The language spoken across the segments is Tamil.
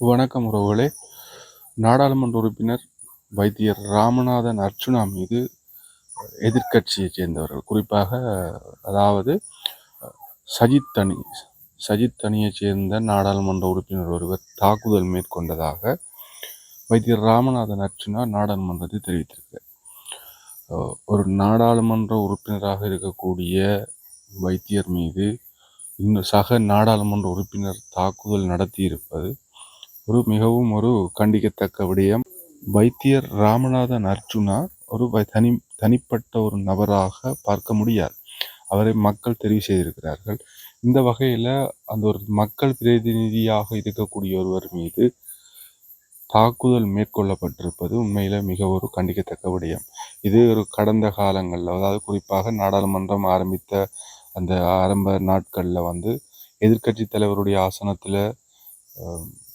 வணக்கம் உறவுகளே. நாடாளுமன்ற உறுப்பினர் வைத்தியர் ராமநாதன் அர்ச்சுனா மீது எதிர்க்கட்சியைச் சேர்ந்தவர்கள். குறிப்பாக அதாவது சஜித் அணி சஜித் அணியைச் சேர்ந்த நாடாளுமன்ற உறுப்பினர் ஒருவர் தாக்குதல் மேற்கொண்டதாக வைத்தியர் ராமநாதன் அர்ச்சுனா நாடாளுமன்றத்தில் தெரிவித்திருக்கிறார். ஒரு நாடாளுமன்ற உறுப்பினராக இருக்கக்கூடிய வைத்தியர் மீது இன்னும் சக நாடாளுமன்ற உறுப்பினர் தாக்குதல் நடத்தியிருப்பது ஒரு மிகவும் ஒரு கண்டிக்கத்தக்க விடயம். வைத்தியர் ராமநாதன் அர்ஜுனா ஒரு தனி தனிப்பட்ட ஒரு நபராக பார்க்க முடியாது. அவரை மக்கள் தெரிவு செய்திருக்கிறார்கள். இந்த வகையில் அந்த ஒரு மக்கள் பிரதிநிதியாக இருக்கக்கூடிய ஒருவர் மீது தாக்குதல் மேற்கொள்ளப்பட்டிருப்பது உண்மையில் மிக ஒரு கண்டிக்கத்தக்க விடயம். இது ஒரு கடந்த காலங்களில் அதாவது குறிப்பாக நாடாளுமன்றம் ஆரம்பித்த அந்த ஆரம்ப நாட்களில் வந்து எதிர்க்கட்சி தலைவருடைய ஆசனத்தில்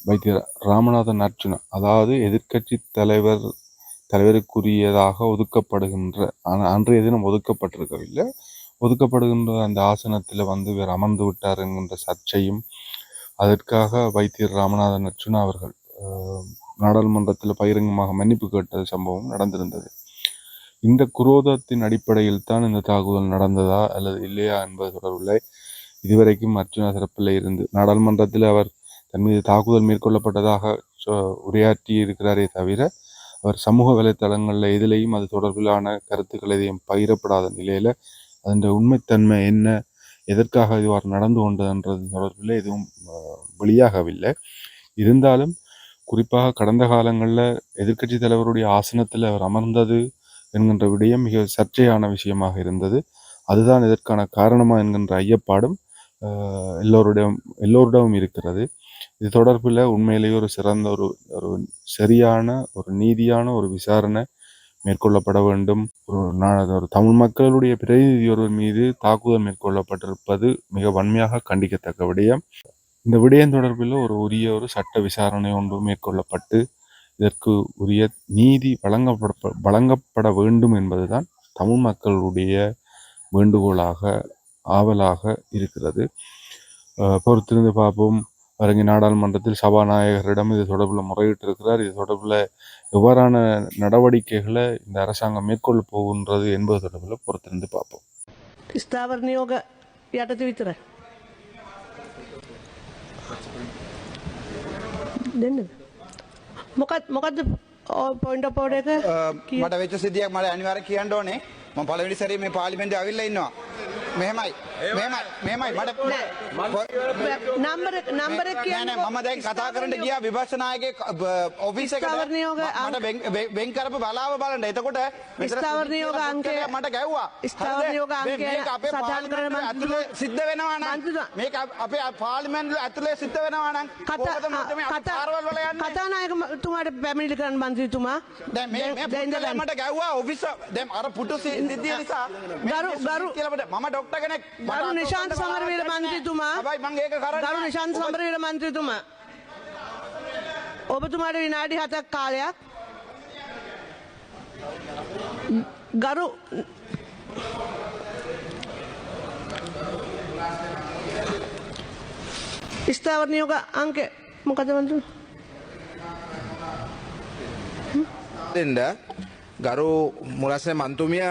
வைத்திய ராமநாதன் அர்ச்சுனா அதாவது எதிர்க்கட்சி தலைவர் தலைவருக்குரியதாக ஒதுக்கப்படுகின்ற ஆனால் அன்றைய தினம் ஒதுக்கப்பட்டிருக்கவில்லை. ஒதுக்கப்படுகின்ற அந்த ஆசனத்தில் வந்து இவர் அமர்ந்து விட்டார் என்கின்ற சர்ச்சையும் அதற்காக வைத்தியர் ராமநாதன் அர்ஜுனா அவர்கள் நாடாளுமன்றத்தில் பகிரங்கமாக மன்னிப்பு கேட்ட சம்பவம் நடந்திருந்தது. இந்த குரோதத்தின் அடிப்படையில் தான் இந்த தாக்குதல் நடந்ததா அல்லது இல்லையா என்பது தொடர்பில் இதுவரைக்கும் அர்ஜுனா சிறப்பில் இருந்து நாடாளுமன்றத்தில் அவர் தன் மீது தாக்குதல் மேற்கொள்ளப்பட்டதாக உரையாற்றி இருக்கிறாரே தவிர அவர் சமூக வலைத்தளங்களில் எதிலையும் அது தொடர்பிலான கருத்துக்கள் எதையும் பகிரப்படாத நிலையில் அதன் உண்மைத்தன்மை என்ன எதற்காக இவ்வாறு நடந்து கொண்டதுன்றது தொடர்பில் எதுவும் வெளியாகவில்லை. இருந்தாலும் குறிப்பாக கடந்த காலங்களில் எதிர்க்கட்சி தலைவருடைய ஆசனத்தில் அவர் அமர்ந்தது என்கின்ற விடயம் மிக சர்ச்சையான விஷயமாக இருந்தது. அதுதான் இதற்கான காரணமா என்கின்ற ஐயப்பாடும் எல்லோருடைய எல்லோரிடமும் இருக்கிறது. இது தொடர்பில் உண்மையிலேயே ஒரு சிறந்த ஒரு ஒரு சரியான ஒரு நீதியான ஒரு விசாரணை மேற்கொள்ளப்பட வேண்டும். ஒரு நான் ஒரு தமிழ் மக்களுடைய பிரதிநிதி ஒருவர் மீது தாக்குதல் மேற்கொள்ளப்பட்டிருப்பது மிக வன்மையாக கண்டிக்கத்தக்க விடயம். இந்த விடயம் தொடர்பில் ஒரு உரிய ஒரு சட்ட விசாரணை ஒன்று மேற்கொள்ளப்பட்டு இதற்கு உரிய நீதி வழங்கப்பட வழங்கப்பட வேண்டும் என்பதுதான் தமிழ் மக்களுடைய வேண்டுகோளாக ஆவலாக இருக்கிறது. பொறுத்திருந்து பார்ப்போம். வருங்க நாடாளுமன்றத்தில் சபாநாயகரிடம் இது தொடர்பில் முறையிட்டிருக்கிறார் இது தொடர்பில் எவ்வாறான நடவடிக்கைகளை இந்த அரசாங்கம் மேற்கொள்ள போகின்றது என்பது தொடர்பில் பொறுத்திருந்து பார்ப்போம் ස්ථාවර නියෝග යටත විතර දෙන්නද මොකත් මොකක්ද පොයින්ට පෝඩ එක කිය- මට වෙච්ච සිදියක් මට අනිවාර කියන්න ඕනේ ම පලවිනි සරේ මේ පාලිමෙන්ට අවිල්ල ඉන්නවා මෙහෙමයි. මෙහෙමයි. මෙහෙමයි. මට නම්බර නම්බර කියන්න නෑ, මම දැන් කතා කරට ගියා විපස්සනායගේ ඔෆිස් එකට. මට වෙන්- කරපු බලාව බලන්න. එතකොට ස්ථාවර නියෝග අංකය- මට ගැව්වා. ස්ථාවර? නියෝග අංකය මේක අපේ සටහන් කරන පාර්ලිමේන්තුවේ ඇතුලේ සිද්ධ වෙනවා නම් මේක අපේ පාර්ලිමේන්තුවේ ඇතුලේ සිද්ධ වෙනවා නම් කොහොමද මට මේ අපේ පාරවල් වල යන්නේ? කතානායකතුමාට පැමිණිලි කරන්න මන්ත්‍රීතුමා. දැන් මේ මට ගැව්වා ඔෆිස් දැන් අර පුටු සි- සිද්ධිය නිසා ගරු- ගරු- කියලා මට- මම ඩොක්ටර් කෙනෙක් අත නිශාන්ත සමරවීර මන්ත්‍රීතුමා. හැබැයි මං ඒක කරන්නේ ගරු නැහැ. නිශාන්ත ඔබ- සමරවීර මන්ත්‍රීතුමා. ඔබතුමාට විනාඩි හතක් කාලයක්. ගරු ස්ථාවර නියෝග අංක මොකද මන්ත්‍රී දෙන්න ගරු මුලස්සේ මන්තුමිය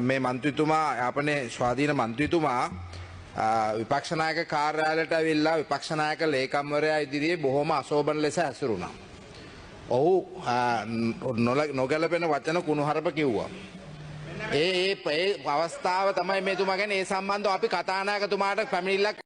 මේ මන්ත්‍රතුමා යාපනේ ස්වාධීන මන්ත්‍රතුමා විපක්ෂනායක කාර්යාලට විල්ලා විපක්ෂනායක ලේකම්වරයා ඉදිරියේ බොහොම අසෝබන ලෙස ඇසුරුණා. ඔහු ආ, නොල- නොගැලපෙන වචන කුණුහරප කිව්වා. ඒ ඒ ඒ අවස්ථාව තමයි මේතුමා ගැන ඒ සම්බන්ධ අපි කතානායකතුමාට පැමිණිල්ලක්